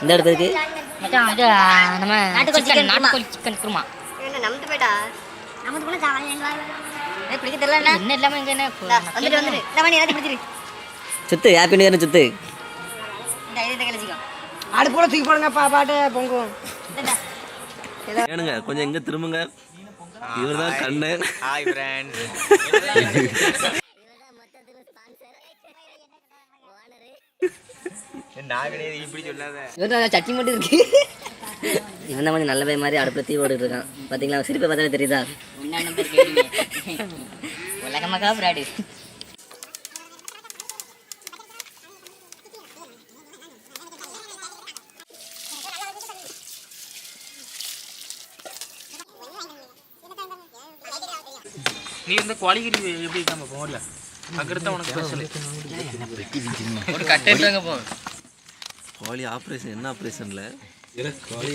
இந்த இடத்துக்கு மச்சான் இது நம்ம நாட்டுக்கோழி சிக்கன் நாட்டுக்கோழி சிக்கன் குருமா என்ன போயிட்டா சாவல் பிடிக்க தெரியல என்ன என்ன இல்லாம இங்க என்ன வந்துட்டு எல்லாத்தையும் பிடிச்சிரு சுத்து ஹாப்பி நியூ இயர்னு சுத்து இந்த இதை கழிச்சிக்கோ அடுப்பு கூட தூக்கி போடுங்க பா பாட்டு பொங்கும். ஏனுங்க கொஞ்சம் எங்க திரும்புங்க இவர்தான் கண்ணு ஹாய் ஃப்ரெண்ட்ஸ் மட்டும் இருக்கு. இவன் தான் கொஞ்சம் நல்ல பையன் மாதிரி அடுப்புல தீ ஓடிட்டு இருக்கான். சிரிப்பை பார்த்தாலே தெரியுதா? என்ன நம்பர் கேளுங்க உலகமாக்கா பிராடு. நீ இந்த குவாலிகிரி எப்படி இருக்காம போகல அங்கிருந்தா உனக்கு ஸ்பெஷல் ஒரு கட்டேட்டாங்க போ. கோழி ஆப்ரேஷன் என்ன ஆப்ரேஷன்ல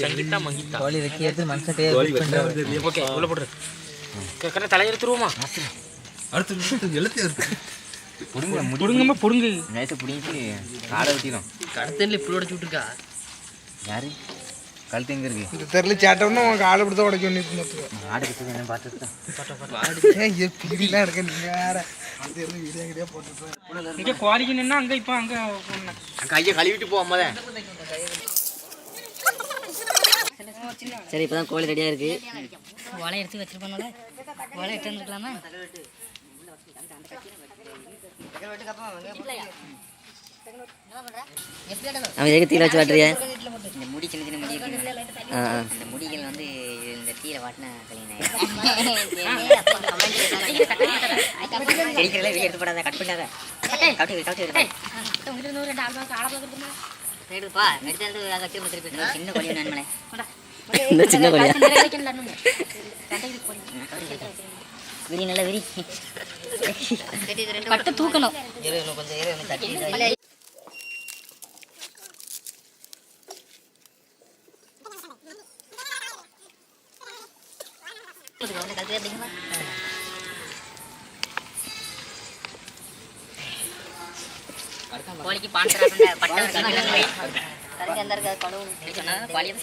சங்கிட்டா மங்கிட்டா கோழி ரெக்கி எடுத்து மனுஷன் ஓகே உள்ள போடுற கரெக்டாக தலையெடுத்துருவோமா புடுங்கம்மா புடுங்கு நேற்று பிடிங்கிட்டு காடை வெட்டிடும் கடத்தல இப்படி உடச்சு விட்டுருக்கா? யாரு? கழுத்து எங்க இருக்கு? இந்த தெருல சேட்டம்னா உனக்கு ஆளை பிடித்த உடைக்க வேண்டியது ஆடு கிட்ட என்ன பார்த்துட்டு ஏன் பிடிலாம் எடுக்க நீங்க வேற. வீடியோ கிட்டே இங்கே குவாலிக்கு நின்னா அங்கே இப்போ அங்கே கையை கழுவிட்டு போ அம்மா சரி இப்பதான் கோழி ரெடியா இருக்கு. ஓலை எடுத்து வச்சிருப்பானோல ஓலை எடுத்து வந்துருக்கலாமா? அவன் எதுக்கு தீல வச்சு வாட்டுறிய? இந்த முடிகள் வந்து இந்த தீர வாட்டின கழிக்கிறதுல எடுத்து போடாத கட் பண்ணாத கட்டு கட்டு திரும்ப சின்ன கோழி நன்மலை சின்ன விரி நல்ல விரி பட்டு தூக்கணும் கோழிக்கு பான் பட்டை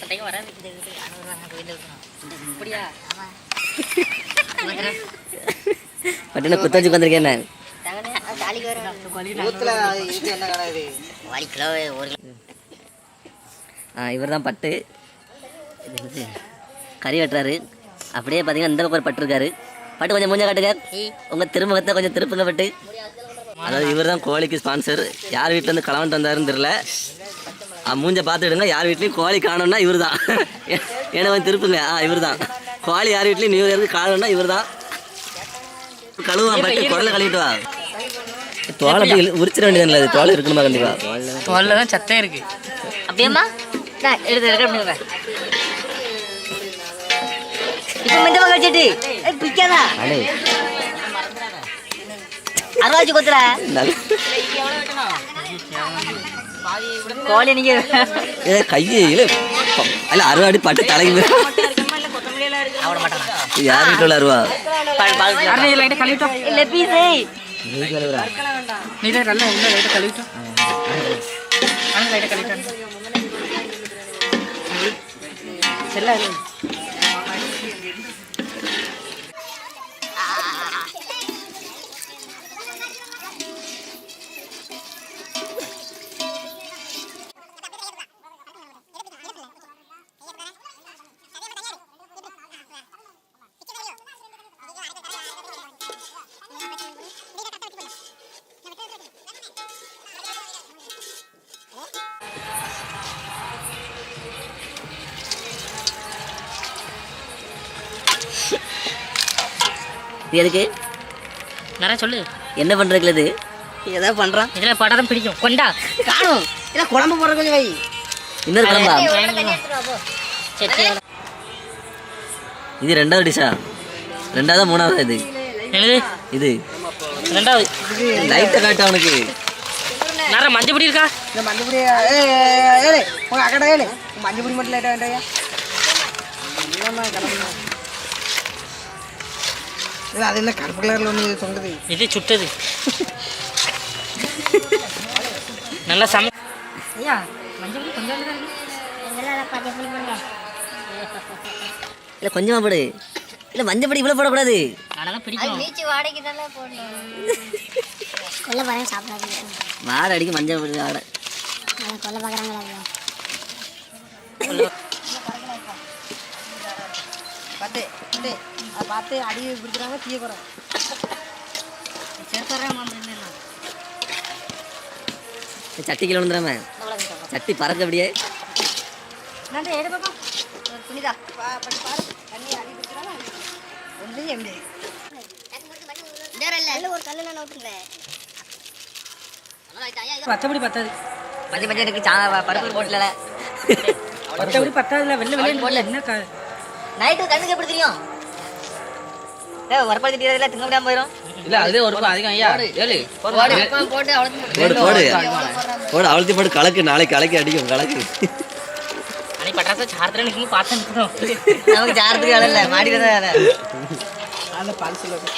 சண்டைக்கு வராது. இப்படியா பட்டுன குத்த வச்சு உட்காந்துருக்கேன் ஆ இவர் தான் பட்டு. கறி வெட்டுறாரு. அப்படியே பார்த்தீங்கன்னா இந்த பக்கம் ஒரு பட்டு இருக்காரு பட்டு கொஞ்சம் மூஞ்ச காட்டுங்க. உங்கள் திருமுகத்தை கொஞ்சம் திருப்புங்க பட்டு. அதாவது இவர் தான் கோழிக்கு ஸ்பான்சர் யார் வீட்டில் இருந்து களவன்ட்டு வந்தாருன்னு தெரில மூஞ்ச பார்த்துடுங்க யார் வீட்லையும் கோழி காணோம்னா இவர் தான் ஏன்னா கொஞ்சம் திருப்புங்க. ஆ இவர் தான் கோழி யார் வீட்லையும் நியூ இயருக்கு காணோம்னா இவர் தான் கழுவான் பட்டு குடலை கழுவிட்டு வா. தோலை போய் உரிச்சிட வேண்டியது அது தோலை இருக்கணுமா கண்டிப்பாக தோல்ல தான் சத்தம் இருக்கு. அப்படியேம்மா? நான் கையை இல்ல அல்ல அறுவாடி பட்டு தலைக்கு மேல. அவட மாட்டானா இது யார் வீட்டில் உள்ள அருவா கழுவிட்டோம் இது எதுக்கு? நிறைய சொல்லு? என்ன பண்றதுல இது? ஏதோ பண்றான். இதில் படம் பிடிக்கும். கொண்டா. காணும். இல்ல குழம்பு போடுற கொஞ்சம் வை. இன்னொரு குழம்பா? இது ரெண்டாவது டிஷா ரெண்டாவது மூணாவது இது? என்னது? இது. ரெண்டாவது. லைட்டை காட்டு அவனுக்கு. நிறைய மஞ்சள் பொடி இருக்கா? இந்த மஞ்சப்பொடி ஏய் ஏய் உங்க அக்கடா ஏழு மஞ்சப்பொடி மட்டும் லைட்டாக வேண்டாயா? ஐயா மஞ்சள் கொஞ்சம் தான் இருக்கு இதெல்லாம் பார்த்து எப்படி பண்ணுங்க இல்லை கொஞ்சமாக போடு. இல்லை மஞ்சப்படி இவ்வளோ போடக்கூடாது. மாடு அடிக்க மஞ்சள் பொடி ஆட அதை கொல்ல பார்க்குறாங்களா பார்த்து அடி பிடிக்கிறாங்க தீய குறை. சட்டி கீழே விழுந்துடாம. சட்டி பறக்க அப்படியே. நன்றி எடு பாப்பா. புனிதா பாரு. தண்ணி அடி பிடிக்கிறாங்க ஒரு கல்லு நான் விட்டுருந்தேன் பச்சைப்படி பத்தாது. பஞ்சு பஞ்சு இருக்கு சா பருப்பு போட்டல பச்சைப்படி பத்தாதுல வெள்ளை வெளியே போடல என்ன நைட்டு கண்ணுக்கு எப்படி தெரியும்? ஏ வரப்பாடு திட்டியதில்ல திங்க முடியாம போயிடும் இல்ல அதே ஒரு அதிகம் ஐயா. ஏழு போட்டு அவ்வளோ போடு போடு போட்டு கலக்கு நாளைக்கு கலக்கி அடிக்கும் கலக்கு. அன்னைக்கு பட்டாசு சார்த்துல நிற்கும் பார்த்து நமக்கு இல்லை தான் பால் சொல்லுங்க